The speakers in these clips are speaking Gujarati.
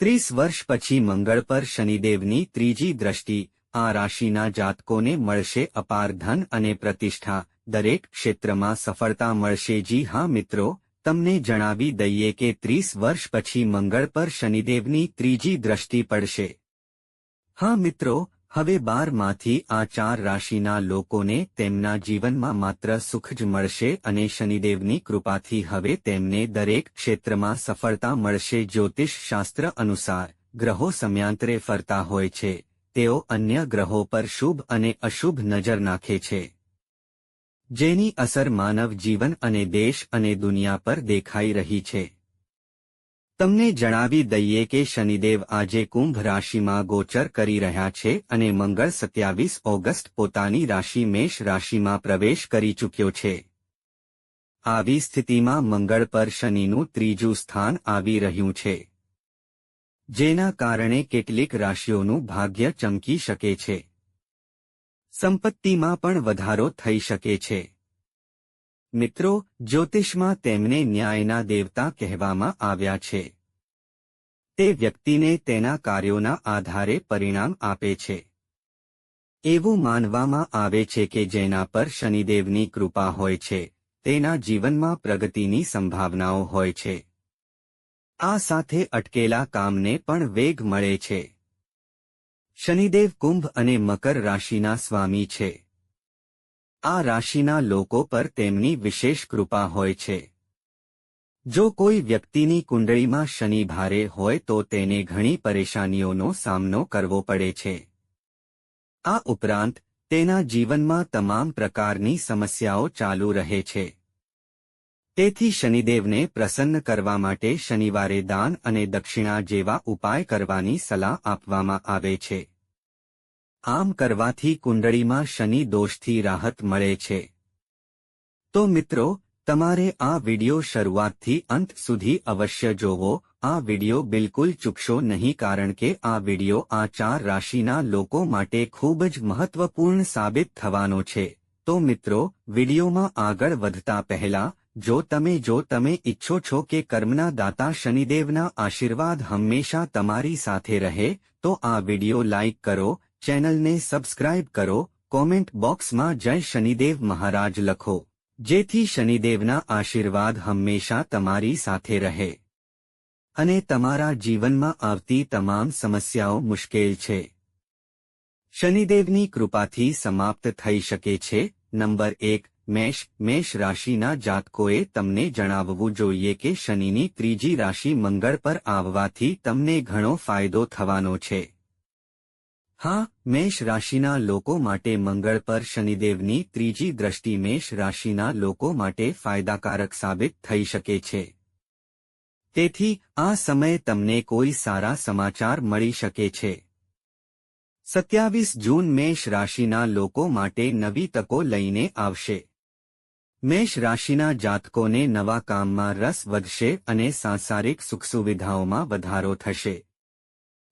ત્રીસ વર્ષ પછી મંગળ પર શનિદેવની ત્રીજી દ્રષ્ટિ, આ રાશિના જાતકોને મળશે અપાર ધન અને પ્રતિષ્ઠા, દરેક ક્ષેત્રમાં સફળતા મળશે. જી હા મિત્રો, તમને જણાવી દઈએ કે ત્રીસ વર્ષ પછી મંગળ પર શનિદેવની ત્રીજી દ્રષ્ટિ પડશે. હા મિત્રો હવે બારમાંથી આ ચાર રાશિના લોકોને તેમના જીવનમાં માત્ર સુખ જ મળશે અને શનિદેવની કૃપાથી હવે તેમને દરેક ક્ષેત્રમાં સફળતા મળશે. જ્યોતિષ શાસ્ત્ર અનુસાર ગ્રહો સમયાંતરે ફરતા હોય છે. તેઓ અન્ય ગ્રહો પર શુભ અને અશુભ નજર નાખે છે. જેની અસર માનવ જીવન અને દેશ અને દુનિયા પર દેખાઈ રહી છે. તમને જણાવી દઈએ કે શનિદેવ આજે કુંભ રાશિમાં ગોચર કરી રહ્યા છે અને મંગળ સત્યાવીસ ઓગસ્ટ પોતાની રાશિ મેષ રાશિમાં પ્રવેશ કરી ચૂક્યો છે. આવી સ્થિતિમાં મંગળ પર શનિનું ત્રીજું સ્થાન આવી રહ્યું છે. જેના કારણે કેટલીક રાશિઓનું ભાગ્ય ચમકી શકે છે. સંપત્તિમાં પણ વધારો થઈ શકે છે. મિત્રો, જ્યોતિષમાં તેમને ન્યાયના દેવતા કહેવામાં આવ્યા છે. તે વ્યક્તિને તેના કાર્યોના આધારે પરિણામ આપે છે. એવું માનવામાં આવે છે કે જેના પર શનિદેવની કૃપા હોય છે, તેના જીવનમાં પ્રગતિની સંભાવનાઓ હોય છે. આ સાથે અટકેલા કામને પણ વેગ મળે છે. શનિદેવ કુંભ અને મકર રાશિના સ્વામી છે. આ રાશિના લોકો પર તેમની વિશેષ કૃપા હોય છે. જો કોઈ વ્યક્તિની કુંડળીમાં શનિ ભારે હોય તો તેને ઘણી પરેશાનીઓનો સામનો કરવો પડે છે. આ ઉપરાંત, તેના જીવનમાં તમામ પ્રકારની સમસ્યાઓ ચાલુ રહે છે. તેથી શનિદેવને પ્રસન્ન કરવા માટે શનિવારે દાન અને દક્ષિણા જેવા ઉપાય કરવાની સલાહ આપવામાં આવે છે. આમ કરવાથી કુંડળીમાં શનિ દોષથી રાહત મળે છે. તો મિત્રો, તમારે આ વિડિયો શરૂઆતથી અંત સુધી અવશ્ય જોવો. આ વિડિયો બિલકુલ ચૂકશો નહીં કારણ કે આ વિડિયો આ ચાર રાશિના લોકો માટે ખૂબ જ મહત્વપૂર્ણ સાબિત થવાનો છે. તો મિત્રો, વિડિયોમાં આગળ વધતા પહેલા, જો તમે જો તમે ઈચ્છો છો કે કર્મના દાતા શનિદેવના આશીર્વાદ હંમેશા તમારી સાથે રહે, તો આ વિડિયો લાઇક કરો ચેનલને સબસ્ક્રાઇબ કરો, કોમેન્ટ બોક્સમાં જય શનિદેવ મહારાજ લખો. જેથી શનિદેવના આશીર્વાદ હંમેશા તમારી સાથે રહે. અને તમારા જીવનમાં આવતી તમામ સમસ્યાઓ મુશ્કેલ છે. શનિદેવની કૃપાથી સમાપ્ત થઈ શકે છે. નંબર એક, મેષ મેષ રાશિના જાતકોએ તમને જણાવવું જોઈએ કે શનિની ત્રીજી રાશિ મંગળ પર આવવાથી તમને ઘણો ફાયદો થવાનો છે. હા, મેષ રાશિના લોકો માટે મંગળ પર શનિદેવની ત્રીજી દ્રષ્ટિ મેષ રાશિના લોકો માટે ફાયદાકારક સાબિત થઈ શકે છે. તેથી, આ સમયે તમને કોઈ સારા સમાચાર મળી શકે છે. સત્યાવીસ જૂન મેષ રાશિના લોકો માટે નવી તકો લઈને આવશે. મેષ રાશિના જાતકોને નવા કામમાં રસ વધશે અને સાંસારિક સુખસુવિધાઓમાં વધારો થશે.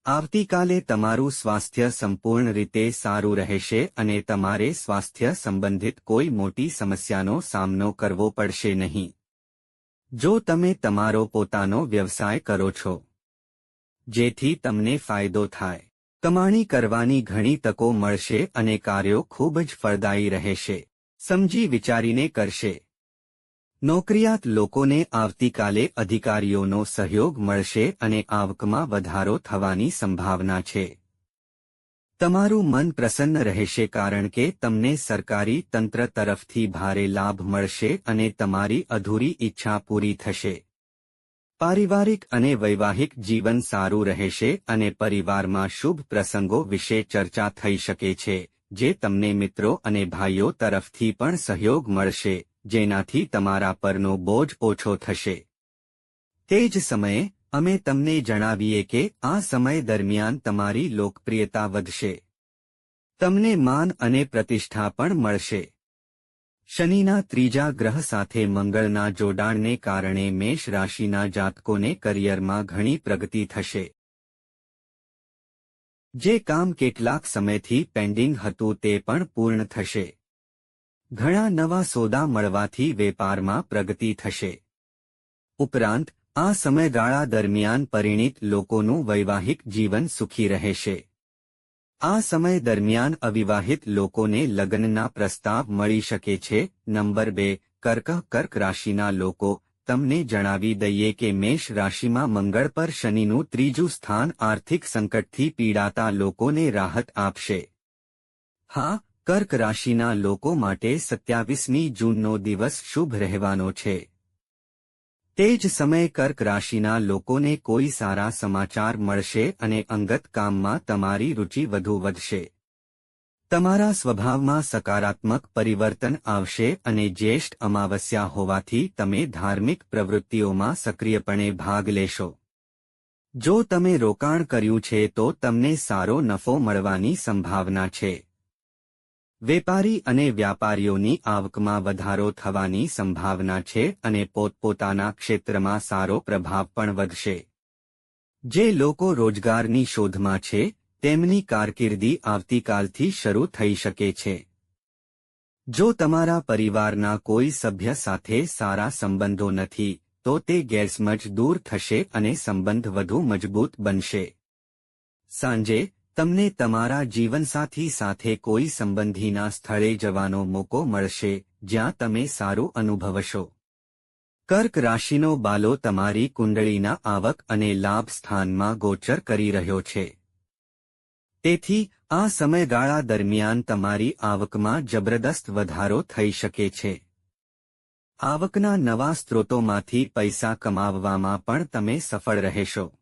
આવતીકાલે તમારું સ્વાસ્થ્ય સંપૂર્ણ રીતે સારું રહેશે અને તમારે સ્વાસ્થ્ય સંબંધિત કોઈ મોટી સમસ્યાનો સામનો કરવો પડશે નહીં. જો તમે તમારો પોતાનો વ્યવસાય કરો છો, જેથી તમને ફાયદો થાય, કમાણી કરવાની ઘણી તકો મળશે અને કાર્યો ખૂબ જ ફળદાયી રહેશે. સમજી વિચારીને કરશે. નોકરિયાત લોકોને આવતીકાલે અધિકારીઓનો સહયોગ મળશે અને આવકમાં વધારો થવાની સંભાવના છે. તમારું મન પ્રસન્ન રહેશે કારણ કે તમને સરકારી તંત્ર તરફથી ભારે લાભ મળશે અને તમારી અધૂરી ઈચ્છા પૂરી થશે. પારિવારિક અને વૈવાહિક જીવન સારું રહેશે અને પરિવારમાં શુભ પ્રસંગો વિશે ચર્ચા થઈ શકે છે, જે તમને મિત્રો અને ભાઈઓ તરફથી પણ સહયોગ મળશે. જેનાથી તમારા પરનો બોજ ઓછો થશે. તે જ સમયે, અમે તમને જણાવીએ કે આ સમય દરમિયાન તમારી લોકપ્રિયતા વધશે. તમને માન અને પ્રતિષ્ઠા પણ મળશે. શનિના ત્રીજા ગ્રહ સાથે મંગળના જોડાણને કારણે મેષ રાશિના જાતકોને કરિયરમાં ઘણી પ્રગતિ થશે. જે કામ કેટલાક સમયથી પેન્ડિંગ હતું તે પણ પૂર્ણ થશે. ઘણા નવા સોદા મળવાથી વેપારમાં પ્રગતિ થશે. ઉપરાંત, આ સમયગાળા દરમિયાન પરિણીત લોકોનું વૈવાહિક જીવન સુખી રહેશે. આ સમય દરમિયાન અવિવાહિત લોકોને લગ્નના પ્રસ્તાવ મળી શકે છે. નંબર બે, કર્ક કર્ક રાશિના લોકો, તમને જણાવી દઈએ કે મેષ રાશિમાં મંગળ પર શનિનું ત્રીજું સ્થાન આર્થિક સંકટથી પીડાતા લોકોને રાહત આપશે. હા કર્ક રાશિના લોકો માટે સત્યાવીસમી જૂનનો દિવસ શુભ રહેવાનો છે. તે જ સમયે કર્ક રાશિના લોકોને કોઈ સારા સમાચાર મળશે અને અંગત કામમાં તમારી રુચિ વધુ વધશે. તમારા સ્વભાવમાં સકારાત્મક પરિવર્તન આવશે અને જ્યેષ્ઠ અમાવસ્યા હોવાથી તમે ધાર્મિક પ્રવૃત્તિઓમાં સક્રિયપણે ભાગ લેશો. જો તમે રોકાણ કર્યું છે તો તમને સારો નફો મળવાની સંભાવના છે. વેપારી અને વ્યાપારીઓની આવકમાં વધારો થવાની સંભાવના છે અને પોતપોતાના ક્ષેત્રમાં સારો પ્રભાવ પણ વધશે. જે લોકો રોજગારની શોધમાં છે, તેમની કારકિર્દી આવતીકાલથી શરૂ થઈ શકે છે. જો તમારા પરિવારના કોઈ સભ્ય સાથે સારા સંબંધો નથી, તો તે ગેરસમજ દૂર થશે અને સંબંધ વધુ મજબૂત બનશે. સાંજે તમને તમારા જીવનસાથી સાથે કોઈ સંબંધીના સ્થળે જવાનો મોકો મળશે, જ્યાં તમે સારું અનુભવશો. કર્ક રાશિનો બાલો તમારી કુંડળીના આવક અને લાભ સ્થાનમાં ગોચર કરી રહ્યો છે. તેથી, આ સમયગાળા દરમિયાન તમારી આવકમાં જબરદસ્ત વધારો થઈ શકે છે. આવકના નવા સ્ત્રોતોમાંથી પૈસા કમાવવામાં પણ તમે સફળ રહેશો.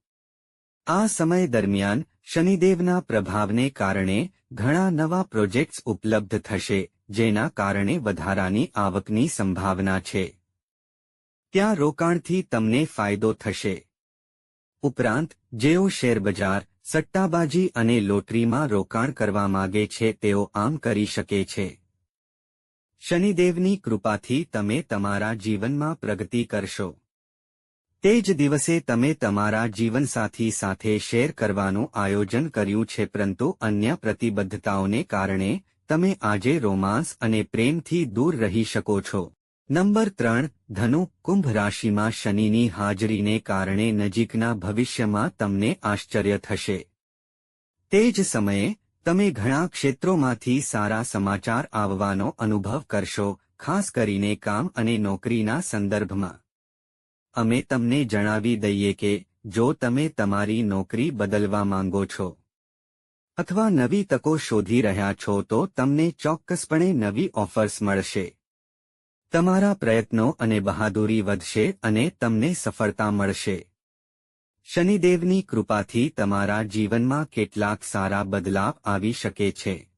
આ સમય દરમિયાન શનિદેવના પ્રભાવને કારણે ઘણા નવા પ્રોજેક્ટ્સ ઉપલબ્ધ થશે, જેના કારણે વધારાની આવકની સંભાવના છે. ત્યાં રોકાણથી તમને ફાયદો થશે. ઉપરાંત, જેઓ શેરબજાર સટ્ટાબાજી અને લોટરીમાં રોકાણ કરવા માગે છે, તેઓ આમ કરી શકે છે. શનિદેવની કૃપાથી તમે તમારા જીવનમાં પ્રગતિ કરશો. તે જ દિવસે તમે તમારા જીવનસાથી સાથે શેર કરવાનું આયોજન કર્યું છે પરંતુ અન્ય પ્રતિબદ્ધતાઓને કારણે તમે આજે રોમાન્સ અને પ્રેમથી દૂર રહી શકો છો. નંબર ત્રણ, ધનુ, કુંભ રાશિમાં શનિની હાજરીને કારણે નજીકના ભવિષ્યમાં તમને આશ્ચર્ય થશે. તે જ સમયે, તમે ઘણા ક્ષેત્રોમાંથી સારા સમાચાર આવવાનો અનુભવ કરશો, ખાસ કરીને કામ અને નોકરીના સંદર્ભમાં. અમે તમને જણાવી દઈએ કે, જો તમે તમારી નોકરી બદલવા માંગો છો અથવા નવી તકો શોધી રહ્યા છો, તો તમને ચોક્કસપણે નવી ઓફર્સ મળશે. તમારા પ્રયત્નો અને બહાદુરી વધશે અને તમને સફળતા મળશે. શનિદેવની કૃપાથી તમારા જીવનમાં કેટલાક સારા બદલાવ આવી શકે છે.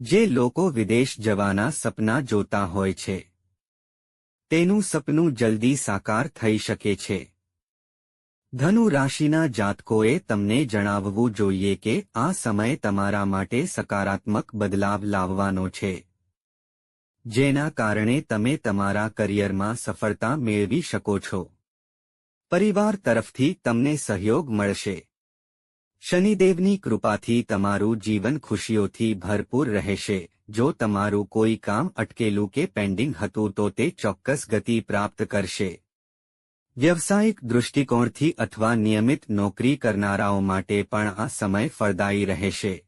જે લોકો વિદેશ જવાના સપના જોતા હોય છે. તેનું સપનું જલ્દી સાકાર થઈ શકે છે. ધનુ રાશિના જાતકોએ તમને જણાવવું જોઈએ કે આ સમય તમારા માટે સકારાત્મક બદલાવ લાવવાનો છે. જેના કારણે તમે તમારા કરિયરમાં સફળતા મેળવી શકો છો. પરિવાર તરફથી તમને સહયોગ મળશે. શનિદેવની કૃપાથી તમારું જીવન ખુશીઓથી ભરપૂર રહેશે. જો તમારું કોઈ કામ અટકેલું કે પેન્ડિંગ હતું તો તે ચોક્કસ ગતિ પ્રાપ્ત કરશે. વ્યવસાયિક દૃષ્ટિકોણથી અથવા નિયમિત નોકરી કરનારાઓ માટે પણ આ સમય ફળદાયી રહેશે.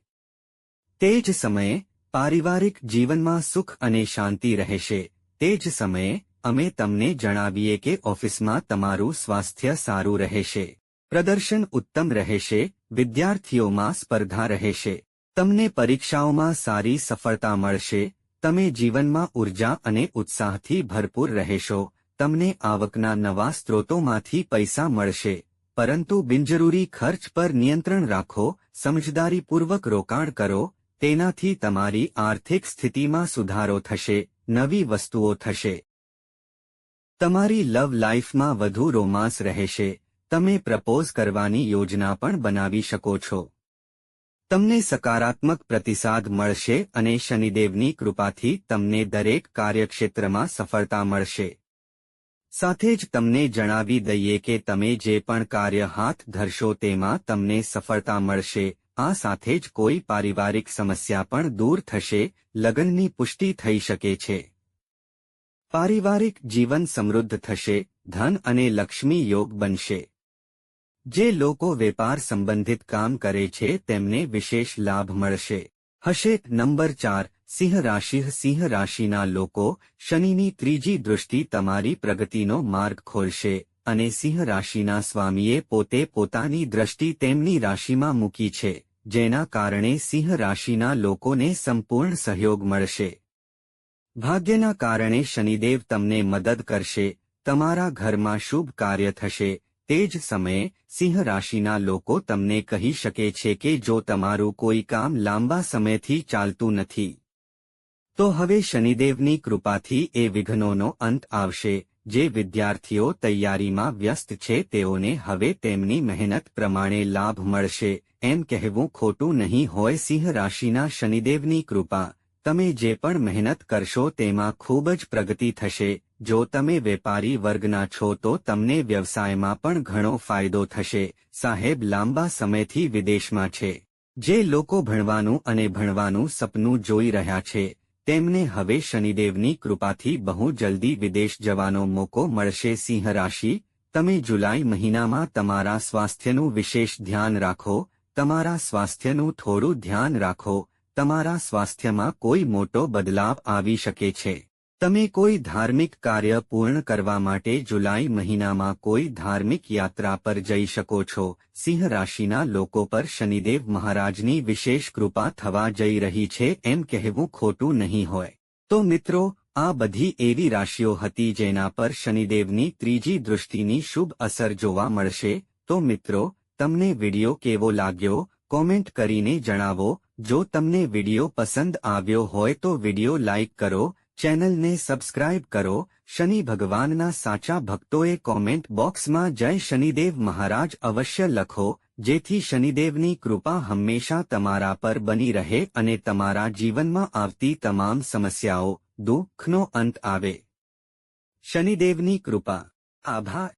તે જ સમયે, પારિવારિક જીવનમાં સુખ અને શાંતિ રહેશે. તે જ સમયે, અમે તમને જણાવીએ કે ઓફિસમાં તમારું સ્વાસ્થ્ય સારું રહેશે. પ્રદર્શન ઉત્તમ રહેશે, વિદ્યાર્થીઓમાં સ્પર્ધા રહેશે. તમને પરીક્ષાઓમાં સારી સફળતા મળશે, તમે જીવનમાં ઊર્જા અને ઉત્સાહથી ભરપૂર રહેશો, તમને આવકના નવા સ્ત્રોતોમાંથી પૈસા મળશે, પરંતુ બિનજરૂરી ખર્ચ પર નિયંત્રણ રાખો, સમજદારીપૂર્વક રોકાણ કરો, તેનાથી તમારી આર્થિક સ્થિતિમાં સુધારો થશે, નવી વસ્તુઓ થશે. તમારી લવ લાઇફમાં વધુ રોમાંસ રહેશે, તમે પ્રપોઝ કરવાની યોજના પણ બનાવી શકો છો. તમને સકારાત્મક પ્રતિસાદ મળશે અને શનિદેવની કૃપાથી તમને દરેક કાર્યક્ષેત્રમાં સફળતા મળશે. સાથે જ તમને જણાવી દઈએ કે તમે જે પણ કાર્ય હાથ ધરશો તેમાં તમને સફળતા મળશે. આ સાથે જ કોઈ પારિવારિક સમસ્યા પણ દૂર થશે, લગ્નની પુષ્ટિ થઈ શકે છે. પારિવારિક જીવન સમૃદ્ધ થશે, ધન અને લક્ષ્મી યોગ બનશે. જે લોકો વેપાર સંબંધિત કામ કરે છે, તેમને વિશેષ લાભ મળશે. હશે નંબર ચાર, સિંહ રાશિ. સિંહ રાશિના લોકો શનિની ત્રીજી દૃષ્ટિ તમારી પ્રગતિનો માર્ગ ખોલશે અને સિંહ રાશિના સ્વામીએ પોતે પોતાની દ્રષ્ટિ તેમની રાશિમાં મૂકી છે, જેના કારણે સિંહ રાશિના લોકોને સંપૂર્ણ સહયોગ મળશે. ભાગ્યના કારણે શનિદેવ તમને મદદ કરશે, તમારા ઘરમાં શુભ કાર્ય થશે તે જ સમયે સિંહ રાશિના લોકો તમને કહી શકે છે કે જો તમારું કોઈ કામ લાંબા સમયથી ચાલતું નથી, તો હવે શનિદેવની કૃપાથી એ વિઘ્નોનો અંત આવશે. જે વિદ્યાર્થીઓ તૈયારીમાં વ્યસ્ત છે, તેઓને હવે તેમની મહેનત પ્રમાણે લાભ મળશે. એમ કહેવું ખોટું નહીં હોય, સિંહ રાશિના શનિદેવની કૃપા. તમે જે પણ મહેનત કરશો, તેમાં ખૂબ જ પ્રગતિ થશે. જો તમે વેપારી વર્ગના છો તો તમને વ્યવસાયમાં પણ ઘણો ફાયદો થશે. સાહેબ લાંબા સમયથી વિદેશમાં છે. જે લોકો ભણવાનું અને ભણવાનું સપનું જોઈ રહ્યા છે, તેમને હવે શનિદેવની કૃપાથી બહુ જલ્દી વિદેશ જવાનો મોકો મળશે. સિંહ રાશિ, તમે જુલાઈ મહિનામાં તમારા સ્વાસ્થ્યનું વિશેષ ધ્યાન રાખો, તમારા સ્વાસ્થ્યનું થોડું ધ્યાન રાખો, તમારા સ્વાસ્થ્યમાં કોઈ મોટો બદલાવ આવી શકે છે. તમે કોઈ ધાર્મિક કાર્ય પૂર્ણ કરવા માટે જુલાઈ મહિનામાં કોઈ ધાર્મિક યાત્રા પર જઈ શકો છો. સિંહ રાશિના લોકો પર શનિદેવ મહારાજની વિશેષ કૃપા થવા જઈ રહી છે એમ કહેવું ખોટું નહીં હોય. તો મિત્રો, આ બધી એવી રાશિઓ હતી જેના પર શનિદેવની ત્રીજી દૃષ્ટિની શુભ અસર જોવા મળશે. તો મિત્રો, તમને વિડિયો કેવો લાગ્યો? કોમેન્ટ કરીને જણાવો. જો તમને વિડિયો પસંદ આવ્યો હોય તો વિડિયો લાઇક કરો. ચેનલને સબસ્ક્રાઇબ કરો. શનિ ભગવાનના સાચા ભક્તોએ કોમેન્ટ બોક્સમાં જય શનિદેવ મહારાજ અવશ્ય લખો, જેથી શનિદેવની કૃપા હંમેશા તમારા પર બની રહે અને તમારા જીવનમાં આવતી તમામ સમસ્યાઓ દુઃખનો અંત આવે. શનિદેવની કૃપા. આભાર.